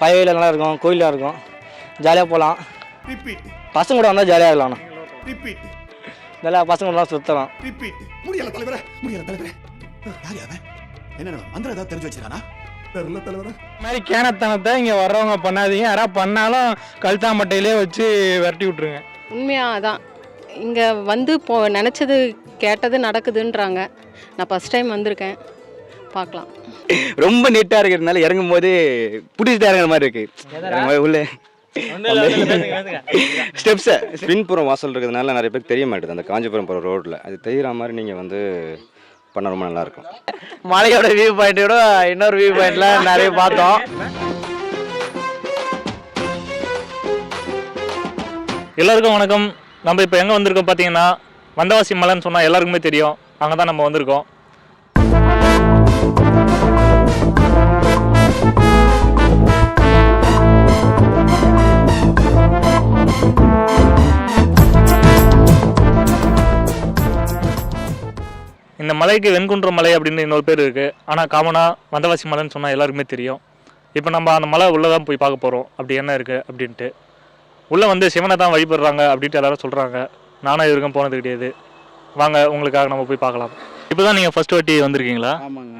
பயவையில் நல்லா இருக்கும் கோயிலாக இருக்கும். ஜாலியாக போகலாம் பசங்க கூட வந்தால் ஜாலியாக இருக்கலாம்ண்ணா ரிப்பீட் நல்லா பசங்க கூட ரிப்பீட் முடியல தலைவரே முடியல தலைவரே. யார் யாவன் என்ன மந்திரம் ஏதாவது தெரிஞ்சு வச்சிருக்கானா? தெரியல தலைவரே. மாதிரி கேனத்தனத்தை இங்கே வர்றவங்க பண்ணாதீங்க. யாராவது பண்ணாலும் கழுத்தாம்பட்டையிலே வச்சு விரட்டி விட்ருங்க உண்மையாக அதான். இங்கே வந்து போ நினச்சது கேட்டது நடக்குதுன்றாங்க. நான் ஃபஸ்ட் டைம் வந்திருக்கேன். பார்க்கலாம். ரொம்ப நீட்டாக இருக்கிறதுனால இறங்கும் போது பிடிச்சிட்டு இறங்குற மாதிரி இருக்கு. உள்ள. ஸ்டெப்ஸை பின்புறம் வாசல் இருக்கிறதுனால நிறைய பேருக்கு தெரிய மாட்டேது. அந்த காஞ்சிபுரம் போகிற ரோட்டில் அது தெரிகிற மாதிரி நீங்கள் வந்து பண்ண ரொம்ப நல்லாயிருக்கும். மலையோட வியூ பாயிண்ட்டோட இன்னொரு வியூ பாயிண்ட்லாம் நிறைய பார்த்தோம். எல்லாருக்கும் வணக்கம். நம்ம இப்போ எங்கே வந்திருக்கோம் பார்த்தீங்கன்னா வந்தவாசி மலைன்னு சொன்னால் எல்லாருக்குமே தெரியும். அங்கே தான் நம்ம வந்திருக்கோம். இந்த மலைக்கு வெண்குன்றம் மலை அப்படின்னு இன்னொரு பேர் இருக்குது ஆனால் காமனாக வந்தவாசி மலைன்னு சொன்னால் எல்லாருக்குமே தெரியும். இப்போ நம்ம அந்த மலை உள்ளே தான் போய் பார்க்க போகிறோம் அப்படி என்ன இருக்குது அப்படின்ட்டு. உள்ளே வந்து சிவனை தான் வழிபடுறாங்க அப்படின்ட்டு எல்லாரும் சொல்கிறாங்க நானும் இது வரைக்கும் போனது கிடையாது. வாங்க உங்களுக்காக நம்ம போய் பார்க்கலாம். இப்போ தான் நீங்கள் ஃபஸ்ட் வாட்டி வந்திருக்கீங்களா? ஆமாங்க.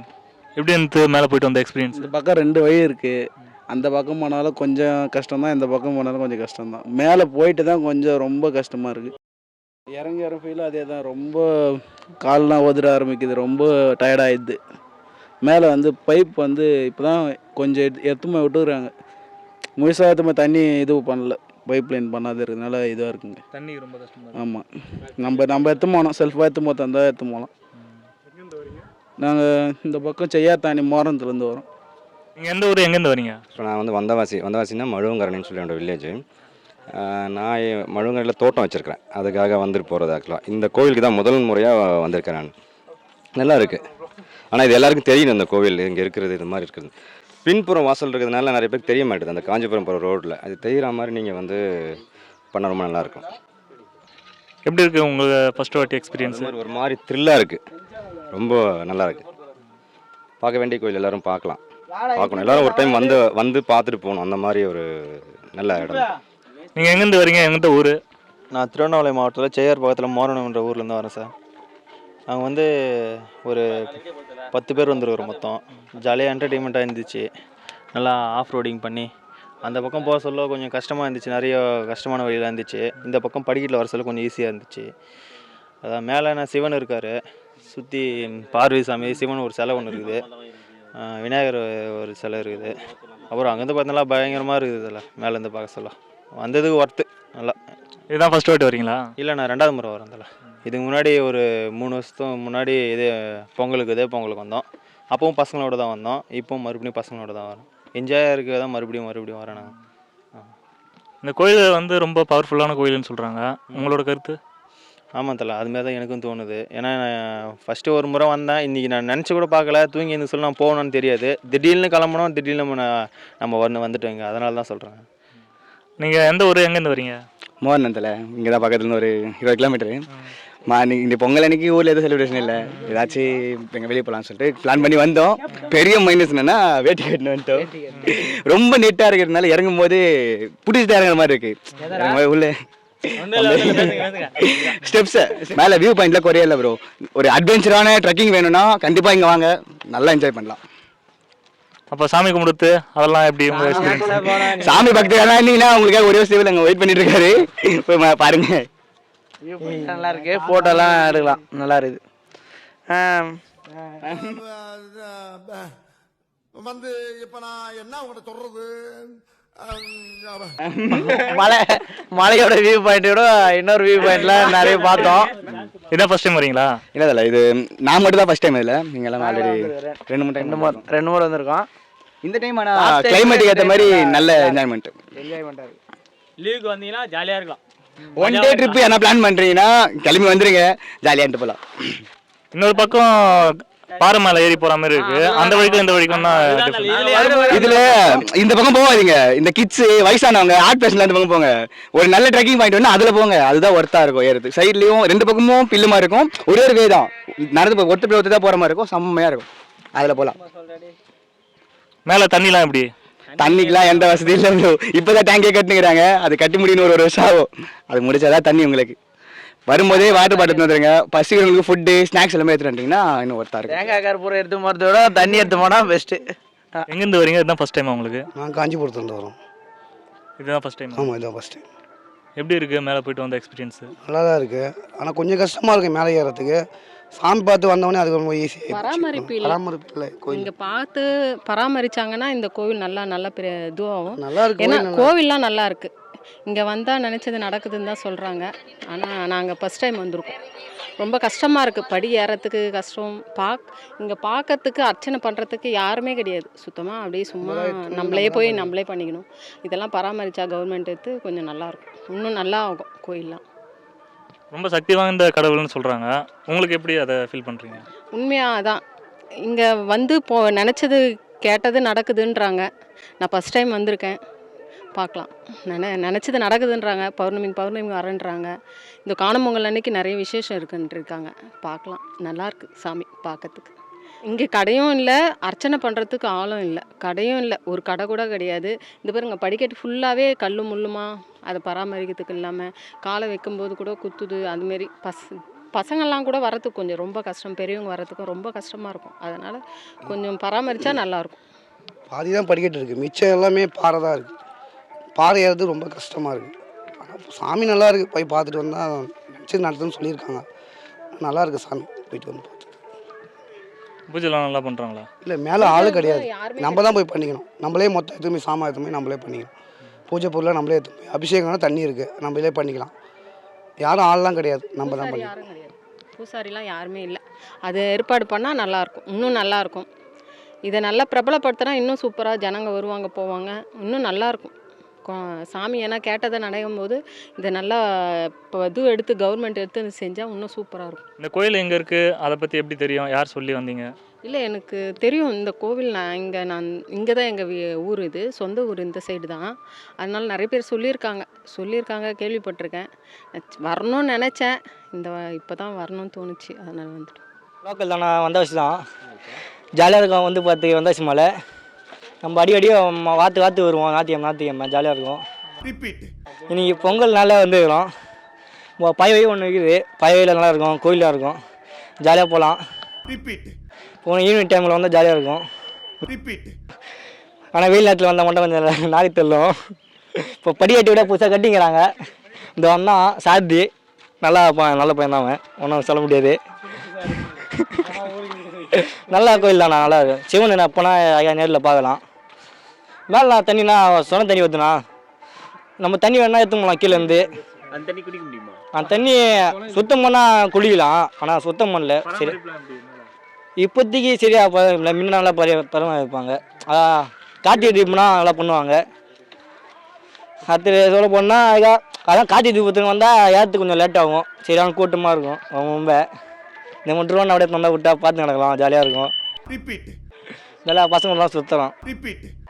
எப்படி இருந்து மேலே போயிட்டு வந்த எக்ஸ்பீரியன்ஸ் இந்த பக்கம் ரெண்டு வழி இருக்குது அந்த பக்கம் போனாலும் கொஞ்சம் கஷ்டம்தான் இந்த பக்கம் போனாலும் கொஞ்சம் கஷ்டம்தான். மேலே போயிட்டு தான் கொஞ்சம் ரொம்ப கஷ்டமாக இருக்குது இறங்கி இறங்க ஃபீல் அதே தான் ரொம்ப கால்லாம் உதிர ஆரம்பிக்குது. ரொம்ப டயர்டாகிடுது மேலே வந்து பைப் வந்து இப்போ தான் கொஞ்சம் எடுத்து எடுத்துமே விட்டுறாங்க முழுசாக எடுத்துமே தண்ணி இது பண்ணல. பைப் லைன் பண்ணாத இருக்கிறதுனால இதாக இருக்குங்க. தண்ணி ரொம்ப கஷ்டமாக ஆமாம் நம்ம நம்ம எடுத்து போனோம். செல்ஃபாக எடுத்து போத்தா இருந்தால் எடுத்து போகலாம் நாங்கள் இந்த பக்கம் செய்யாத்தாணி மோரத்துலேருந்து வரோம். நீங்கள் எந்த ஊர் எங்கேருந்து வரீங்க? இப்போ நான் வந்து வந்தவாசி வந்தவாசினா மழுவங்கரணின்னு சொல்லி என்னோட வில்லேஜ் நான் மழுவங்கரையில் தோட்டம் வச்சுருக்கிறேன். அதுக்காக வந்துட்டு போகிறது ஆக்சுவலாக இந்த கோவிலுக்கு தான் முதல் முறையாக வந்திருக்கேன் நான். நல்லா இருக்குது ஆனால் இது எல்லாருக்கும் தெரியணும் இந்த கோவில் இங்கே இருக்கிறது இது மாதிரி இருக்குது பின்புறம் வாசல் இருக்கிறதுனால நிறைய பேருக்கு தெரிய மாட்டேது அந்த காஞ்சிபுரம் போகிற ரோட்டில் அது தெரிகிற மாதிரி நீங்கள் வந்து பண்ண ரொம்ப நல்லாயிருக்கும் எப்படி இருக்குது உங்கள் ஃபஸ்ட் வாட்டி எக்ஸ்பீரியன்ஸ் ஒரு மாதிரி த்ரில்லாக இருக்குது ரொம்ப நல்லா இருக்கு. பார்க்க வேண்டிய கோயில் எல்லாரும் பார்க்கலாம். பார்க்கணும். எல்லாரும் ஒரு டைம் வந்து வந்து பார்த்துட்டு போகணும். அந்த மாதிரி ஒரு நல்ல இடம். நீங்கள் எங்கேருந்து வரீங்க? எங்கிட்ட ஊர்? நான் திருவண்ணாமலை மாவட்டத்தில் செய்யார் பக்கத்தில் மோரணம்ன்ற ஊர்லேருந்து வரேன் சார். நாங்கள் வந்து ஒரு பத்து பேர் வந்துருக்குறோம் மொத்தம். ஜாலியாக என்டர்டெயின்மெண்ட்டாக இருந்துச்சு. நல்லா ஆஃப் ரோடிங் பண்ணி அந்த பக்கம் போக சொல்ல கொஞ்சம் கஷ்டமாக இருந்துச்சு. நிறைய கஷ்டமான வழியில் இருந்துச்சு. இந்த பக்கம் படிக்கட்டில் வர சொல்ல கொஞ்சம் ஈஸியாக இருந்துச்சு. அதான் மேலே நான் சிவன் இருக்கார். சுற்றி பார்வதி சாமி சிவன் ஒரு சிலை ஒன்று இருக்குது. விநாயகர் ஒரு சிலை இருக்குது. அப்புறம் அங்கேருந்து பார்த்தீங்கன்னா பயங்கரமாக இருக்குது இதில். மேலேருந்து பார்க்க சொல்ல. வந்ததுக்கு ஒர்த்து நல்லா. இதுதான் ஃபஸ்ட் வாட்டி வரீங்களா இல்லை நான் ரெண்டாவது முறை வரேன் அதில் இதுக்கு முன்னாடி ஒரு மூணு வருஷத்துக்கு முன்னாடி இது பொங்கலுக்கு இதே பொங்கலுக்கு வந்தோம். அப்பவும் பசங்களோட தான் வந்தோம். இப்போவும் மறுபடியும் பசங்களோட தான் வரேன் என்ஜாயாக இருக்க தான் மறுபடியும் மறுபடியும் வரேன் நான் இந்த கோயில் வந்து ரொம்ப பவர்ஃபுல்லான கோயில்னு சொல்கிறாங்க உங்களோட கருத்து? ஆமாம் தல அதுமாரி தான் எனக்கும் தோணுது. ஏன்னா ஃபஸ்ட்டு ஒரு முறை வந்தேன். இன்றைக்கி நான் நினச்சி கூட பார்க்கல. தூங்கி இருந்து சொல்லி நான் போகணும்னு தெரியாது. திடீர்னு கிளம்பணும் திடீர்னு நம்ம நம்ம வந்து வந்துட்டோங்க அதனால தான் சொல்கிறேன் நீங்கள் எந்த ஊர் எங்கேருந்து வரீங்க? மோகனத்தில் இங்கே தான் பக்கத்துல ஒரு இருபது கிலோமீட்டரு மா இன்னைக்கு இந்த பொங்கல் அன்னைக்கு ஊரில் எதுவும் செலிப்ரேஷன் இல்லை. ஏதாச்சும் எங்கள் வெளியே போகலான்னு சொல்லிட்டு பிளான் பண்ணி வந்தோம். பெரிய மைனஸ் என்னன்னா வேட்டி கட்டினு வந்துட்டோம். ரொம்ப நீட்டாக இருக்கிறதுனால இறங்கும் போது பிடிச்சிட்டு இறங்குற மாதிரி இருக்கு. உள்ள. ஸ்டெப்ஸ் மேலே வியூ பாயிண்ட்ல குறையல ப்ரோ ஒரு அட்வென்ச்சரான ட்ரெக்கிங் வேணும்னா கண்டிப்பாக இங்கே வாங்க. நல்லா என்ஜாய் பண்ணலாம். அப்போ சாமி கும்பிடுத்து அதெல்லாம் எப்படி எக்ஸ்பீரியன்ஸ் சாமி பக்தர்களாக இருந்தீங்கன்னா உங்களுக்காக ஒரே சேவில் அங்கே வெயிட் பண்ணிட்டு இருக்காரு போய் பாருங்க. நல்லா இருக்கு. ஃபோட்டோலாம் எடுக்கலாம். நல்லா இருக்குது. வந்து இப்ப நான் என்ன உங்கள்கிட்ட சொல்றது? மலை மலையோட வியூ பாயிண்ட்டோட இன்னொரு வியூ பாயிண்ட்லாம் நிறைய பார்த்தோம். இதான் ஃபஸ்ட் டைம் வரீங்களா? இல்லை இல்லை இது நான் மட்டும் தான் ஃபஸ்ட் டைம் இதில். நீங்கள் எல்லாம் ஆல்ரெடி ரெண்டு மூணு டைம் ரெண்டு முறை ரெண்டு முறை வந்திருக்கோம். இந்த டைம் ஆனால் கிளைமேட்டுக்கு ஏற்ற மாதிரி நல்ல என்ஜாய்மெண்ட் என்ஜாய்மெண்ட்டாக இருக்கு. லீவுக்கு வந்தீங்கன்னா ஜாலியாக இருக்கலாம். ஒன் டே ட்ரிப் என்ன பிளான் பண்ணுறீங்கன்னா கிளம்பி வந்துருங்க. ஜாலியாகிட்டு போகலாம் இன்னொரு பக்கம் பாறை மேலே ஏறி போகிற மாதிரி இருக்குது அந்த வழிக்கும் இந்த வழிக்கும் தான். இதுல இந்த பக்கம் போகாதீங்க. இந்த கிட்ஸ் வயசானவங்க ஆர்ட் பேஷன்ல இந்த பக்கம் போங்க. ஒரு நல்ல ட்ரெக்கிங் பாயிண்ட் வந்து அதுல போங்க. அதுதான் ஒர்த்தா இருக்கும் ஏறது சைட்லயும் ரெண்டு பக்கமும் பில்லுமா இருக்கும். ஒரே ஒரு வே தான். நடந்து ஒருத்தர் ஒருத்தர் தான் போற மாதிரி இருக்கும். செம்மையா இருக்கும். அதுல போலாம். மேலே தண்ணிலாம் எப்படி? தண்ணிக்கெல்லாம் எந்த வசதியும் இல்லை ப்ரோ இப்போதான் டேங்கே கட்டுங்கிறாங்க அது கட்டி முடியணும் ஒரு வருஷம் ஆகும். அது முடிச்சாதான் தண்ணி உங்களுக்கு. வரும்போதே வாட்டர் பாட்டில் வந்துருங்க. பசிக்கிறவங்களுக்கு ஃபுட்டு ஸ்நாக்ஸ் எல்லாமே எடுத்துட்டு வந்துட்டீங்கன்னா இன்னும் ஒருத்தா இருக்கும். தேங்காய் கற்பூரம் எடுத்து போகிறத விட தண்ணி எடுத்து போனால் பெஸ்ட்டு எங்கேருந்து வரீங்க? இதுதான் ஃபஸ்ட் டைம் உங்களுக்கு? நான் காஞ்சிபுரத்துலேருந்து வரோம். இதுதான் ஃபஸ்ட் டைம் ஆமாம் இதான் ஃபஸ்ட் டைம் எப்படி இருக்குது மேலே போயிட்டு வந்த எக்ஸ்பீரியன்ஸு நல்லா தான் இருக்குது ஆனால் கொஞ்சம் கஷ்டமாக இருக்குது மேலே ஏறத்துக்கு சாமி பார்த்து வந்தவொடனே அது ரொம்ப ஈஸி பராமரிப்பு இல்லை. பராமரிப்பு இல்லை கோயில். இங்கே பார்த்து பராமரிச்சாங்கன்னா இந்த கோவில் நல்லா நல்ல பெரிய இதுவாகும். நல்லா இருக்கு ஏன்னா கோவில்லாம் நல்லா இருக்கு. இங்கே வந்தால் நினச்சது நடக்குதுன்னு தான் சொல்கிறாங்க ஆனால் நாங்கள் ஃபஸ்ட் டைம் வந்திருக்கோம். ரொம்ப கஷ்டமாக இருக்குது படி ஏறத்துக்கு கஷ்டம். பாக் இங்கே பார்க்கறதுக்கு அர்ச்சனை பண்ணுறதுக்கு யாருமே கிடையாது. சுத்தமாக அப்படியே சும்மா நம்மளே போய் நம்மளே பண்ணிக்கணும். இதெல்லாம் பராமரித்தா கவர்மெண்ட் எடுத்து கொஞ்சம் நல்லாயிருக்கும் இன்னும் நல்லா ஆகும் கோயில்லாம். ரொம்ப சக்தி வாய்ந்த கடவுள்னு சொல்கிறாங்க உங்களுக்கு எப்படி அதை ஃபீல் பண்ணுறீங்க உண்மையாக அதான். இங்கே வந்து போ நினச்சது கேட்டது நடக்குதுன்றாங்க. நான் ஃபஸ்ட் டைம் வந்திருக்கேன். பார்க்கலாம். நின நினச்சது நடக்குதுன்றாங்க. பௌர்ணமி பௌர்ணமி வரேன்றாங்க. இந்த காணும் பொங்கல் அன்னைக்கு நிறைய விசேஷம் இருக்குன்ட்டு இருக்காங்க. பார்க்கலாம். நல்லாயிருக்கு சாமி பார்க்கறதுக்கு. இங்கே கடையும் இல்லை அர்ச்சனை பண்ணுறதுக்கு ஆளும் இல்லை. கடையும் இல்லை ஒரு கடை கூட கிடையாது. இந்த பாருங்க படிக்கட்டு ஃபுல்லாகவே கல் முள்ளுமா அதை பராமரிக்கிறதுக்கு இல்லாமல் காலை வைக்கும்போது கூட குத்துது அதுமாரி பஸ் பசங்கள்லாம் கூட வரத்துக்கு கொஞ்சம் ரொம்ப கஷ்டம் பெரியவங்க வரத்துக்கும் ரொம்ப கஷ்டமாக இருக்கும். அதனால் கொஞ்சம் பராமரித்தா நல்லாயிருக்கும். பாதி தான் படிக்கட்டு இருக்குது மிச்சம் எல்லாமே பாறை தான் இருக்குது பாறை ஏறது ரொம்ப கஷ்டமாக இருக்குது ஆனால் சாமி நல்லா இருக்குது போய் பார்த்துட்டு வந்தால் நினச்சி நடத்துன்னு சொல்லியிருக்காங்க. நல்லா இருக்குது சாமி. போயிட்டு வந்து பூஜைலாம் நல்லா பண்ணுறாங்களா இல்லை மேலே ஆளு கிடையாது. நம்ம தான் போய் பண்ணிக்கணும். நம்மளே மொத்தம் எதுவுமே சாமான் எதுவுமே நம்மளே பண்ணிக்கணும். பூஜை பொருளை நம்மளே எடுத்து அபிஷேகம்னா தண்ணி இருக்குது நம்மளே பண்ணிக்கலாம். யாரும் ஆள்லாம் கிடையாது. நம்ம தான் பூசாரி பண்ணிக்கணும். யாரும் கிடையாது. பூசாரிலாம் யாருமே இல்லை. அது ஏற்பாடு பண்ணால் நல்லாயிருக்கும் இன்னும் நல்லாயிருக்கும் இதை நல்லா பிரபலப்படுத்தினா இன்னும் சூப்பராக ஜனங்க வருவாங்க போவாங்க. இன்னும் நல்லாயிருக்கும் சாமி ஏன்னா கேட்டதை நடக்கும் போது இதை நல்லா இப்போ இது எடுத்து கவர்மெண்ட் எடுத்து செஞ்சால் இன்னும் சூப்பராக இருக்கும். இந்த கோயில் எங்கே இருக்குது அதை பற்றி எப்படி தெரியும்? யார் சொல்லி வந்தீங்க? இல்லை எனக்கு தெரியும். இந்த கோவில் நான் இங்கே நான் இங்கே தான் எங்கள் ஊர் இது. சொந்த ஊர் இந்த சைடு தான். அதனால நிறைய பேர் சொல்லியிருக்காங்க. சொல்லியிருக்காங்க கேள்விப்பட்டிருக்கேன். வரணும்னு நினச்சேன். இந்த இப்போ தான் வரணும்னு தோணுச்சு. அதனால் வந்துட்டேன் லோக்கல் தானே? வந்தாச்சு தான் ஜாலியாக இருக்கும். வந்து பார்த்து வந்தாச்சு மலை நம்ம அடி அடி வாத்து வாத்து வருவோம். ஞாத்தியம் ஞாத்தியம் ஜாலியாக இருக்கும். இன்னைக்கு பொங்கல்னால வந்துருக்கிறோம். பய வழி ஒன்று இருக்குது. பய வழியில் நல்லா இருக்கும். கோயிலாக இருக்கும். ஜாலியாக போகலாம் போன ஈவினிங் டைமில் வந்தால் ஜாலியாக இருக்கும். ஆனால் வெயில் நேரத்தில் வந்தால் மட்டும் கொஞ்சம் நாரி தள்ளும் இப்போ படிக்கட்டி விட புதுசாக கட்டிங்கிறாங்க. இந்த வந்தான் சாத்தி நல்லா நல்ல பையன் தான் அவன். ஒன்றும் சொல்ல முடியாது. நல்லா கோயில் தானா நல்லா இருக்கும் சிவன் அப்போனா ஐயா நேரில் பார்க்கலாம். மேலே தண்ணினா சொன்ன தண்ணி ஊற்றுனா நம்ம தண்ணி வேணா எடுத்துக்கலாம் கீழேருந்து அந்த தண்ணி குடிக்க முடியுமா? அந்த தண்ணி சுத்தம் பண்ணால் குளிக்கலாம் ஆனால் சுத்தம் பண்ணல. சரி. இப்போதைக்கு சரியா ப- இல்ல, முன்ன நல்லா பரி பராமரிப்பாங்க. அதான் கார்த்திகை தீபம்னா நல்லா பண்ணுவாங்க. அடுத்து சொல்ல போனால் அதான் அதான் கார்த்திகை தீபத்துக்கு வந்தால் ஏறத்துக்கு கொஞ்சம் லேட் ஆகும். சரியான கூட்டமாக இருக்கும். ரொம்ப. இந்த மட்டும் ரூபா அப்படியே தந்தா விட்டா பார்த்து நடக்கலாம் ஜாலியாக இருக்கும். ரிப்பீட் நல்லா பசங்களெலாம் சுற்றலாம்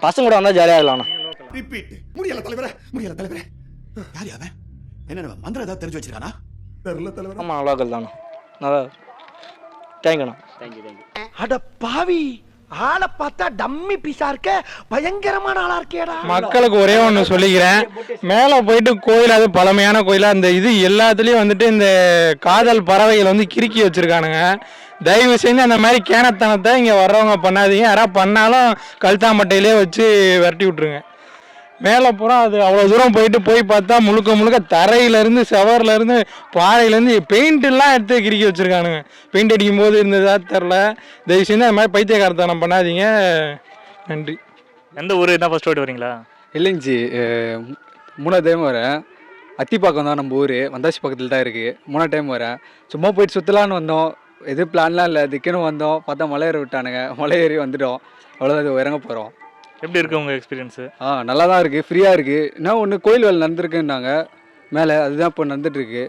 பசங்க கூட வந்தால் ஜாலியாக இருக்கலாம் ரிப்பீட் முடியல தலைவரே முடியல தலைவரே. யார் அவன் என்ன மந்திரம் ஏதாவது தெரிஞ்சு வச்சிருக்கானா? தெரியல தலைவரே. ஆமாம் லோக்கல் தானே நல்லா தேங்க்யூ தேங்க்யூ அட பாவி ஆளை பார்த்தா டம்மி பீஸா இருக்க பயங்கரமான ஆளா இருக்கேடா மக்களுக்கு ஒரே ஒன்று சொல்லிக்கிறேன். மேலே போயிட்டு கோயில் அது பழமையான கோயிலாக இந்த இது எல்லாத்துலேயும் வந்துட்டு இந்த காதல் பறவைகள் வந்து கிறுக்கி வச்சுருக்கானுங்க. தயவு செஞ்சு அந்த மாதிரி கேனத்தனத்தை இங்கே வர்றவங்க பண்ணாதீங்க. யாராவது பண்ணாலும் கழுத்தாம்பட்டையிலே வச்சு விரட்டி விட்ருங்க மேலே பூரா அது அவ்வளோ தூரம் போயிட்டு போய் பார்த்தா முழுக்க முழுக்க தரையிலேருந்து செவர்லேருந்து பாறையிலேருந்து பெயிண்ட்டெல்லாம் எடுத்து கிறுக்கி வச்சுருக்கானுங்க. பெயிண்ட் அடிக்கும் போது இருந்ததா தெரில தயவு செஞ்சு அந்த மாதிரி பைத்தியக்காரத்தனம் பண்ணாதீங்க. நன்றி. எந்த ஊர்? தான் ஃபஸ்ட் போயிட்டு வரீங்களா? இல்லைங்கச்சி மூணாவது டைம் வரேன். அத்திப்பாக்கம் தான் நம்ம ஊர். வந்தாச்சி பக்கத்தில் தான் இருக்குது மூணாவது டைம் வரேன். சும்மா போயிட்டு சுற்றலான்னு வந்தோம். எதுவும் பிளான்லாம் இல்லை. திக்குன்னு வந்தோம். பார்த்தா மலை ஏற விட்டானுங்க. மலை ஏறி வந்துட்டோம். அவ்வளோதான் இது இறங்க போகிறோம் எப்படி இருக்குது உங்கள் எக்ஸ்பீரியன்ஸு ஆ நல்லா தான் இருக்குது ஃப்ரீயாக இருக்குது என்ன ஒன்று கோயில் வேலை நடந்திருக்குன்னாங்க. மேலே அதுதான் இப்போ நடந்துட்டுருக்கு.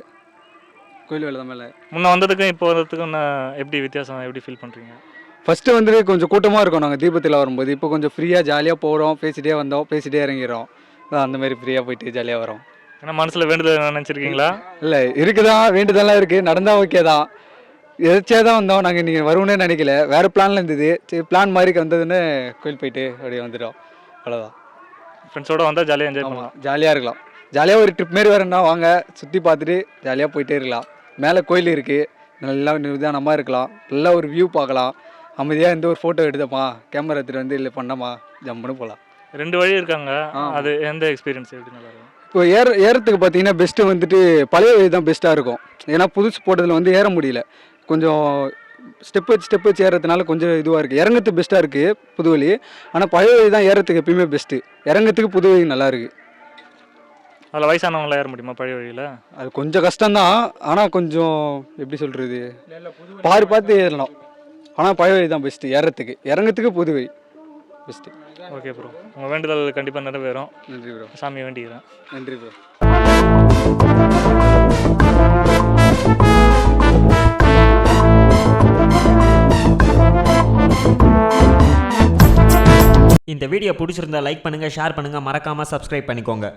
கோயில் வேலை தான் மேலே. முன்ன வந்ததுக்கும் இப்போ வந்ததுக்கும் என்ன எப்படி வித்தியாசம் எப்படி ஃபீல் பண்ணுறீங்க ஃபஸ்ட்டு வந்துட்டு கொஞ்சம் கூட்டமாக இருக்கும் நாங்கள் தீபத்தில் வரும்போது. இப்போ கொஞ்சம் ஃப்ரீயாக ஜாலியாக போகிறோம் பேசிகிட்டே வந்தோம். பேசிகிட்டே இறங்கிறோம் அந்த மாதிரி ஃப்ரீயாக போயிட்டு ஜாலியாக வரோம். ஏன்னா மனசில் வேண்டுதல் நினச்சிருக்கீங்களா? இல்லை இருக்குதான். வேண்டுதெல்லாம் இருக்குது நடந்தால் ஓகே தான். எதாச்சியாக தான் வந்தோம். நாங்கள் நீங்கள் வருவோம்னு நினைக்கல. வேறு பிளானில் இருந்தது. சரி பிளான் மாதிரி வந்ததுன்னு கோயில் போயிட்டு அப்படியே வந்துட்டோம். அவ்வளோதான் ஃப்ரெண்ட்ஸோட வந்தால் ஜாலியாக என்ஜாய் பண்ணலாம். ஜாலியாக இருக்கலாம். ஜாலியாக ஒரு ட்ரிப் மாரி வரேன்னா வாங்க. சுற்றி பார்த்துட்டு ஜாலியாக போயிட்டே இருக்கலாம். மேலே கோயில் இருக்குது நல்லா நிதானமாக இருக்கலாம். நல்லா ஒரு வியூ பார்க்கலாம். அமைதியாக எந்த ஒரு ஃபோட்டோ எடுத்தோமா? கேமரா எடுத்துகிட்டு வந்து இல்லை பண்ணோமா? ஜம்முன்னு போகலாம் ரெண்டு வழி இருக்காங்க. அது எந்த எக்ஸ்பீரியன்ஸ் எப்படி நல்லா இருக்கும்? இப்போ ஏற ஏறத்துக்கு பார்த்தீங்கன்னா பெஸ்ட்டு வந்துட்டு பழைய வழி தான் பெஸ்ட்டாக இருக்கும். ஏன்னா புதுசு போட்டதில் வந்து ஏற முடியல. கொஞ்சம் ஸ்டெப் வச்சு ஸ்டெப் வச்சு ஏறதுனால கொஞ்சம் இதுவாக இருக்குது இறங்கத்துக்கு பெஸ்ட்டாக இருக்குது புது வழி. ஆனால் பழைய வழி தான் ஏறத்துக்கு எப்பயுமே பெஸ்ட்டு இறங்கத்துக்கு புது வழி நல்லா இருக்குது அதில் வயசானவங்களாம் ஏற முடியுமா பழைய வழியில்? அது கொஞ்சம் கஷ்டம்தான். ஆனால் கொஞ்சம் எப்படி சொல்கிறது பாரு பார்த்து ஏறலாம். ஆனால் பழைய வழி தான் பெஸ்ட்டு ஏறத்துக்கு இறங்கத்துக்கு புது வழி பெஸ்ட்டு ஓகே ப்ரோ உங்கள் வேண்டுதல் கண்டிப்பாக நிறைவேறும். நன்றி ப்ரோ சாமியை வேண்டிக்கிறேன். நன்றி ப்ரோ இந்த வீடியோ பிடிச்சிருந்தா லைக் பண்ணுங்கள் ஷேர் பண்ணுங்கள் மறக்காமல் சப்ஸ்கிரைப் பண்ணிக்கோங்க.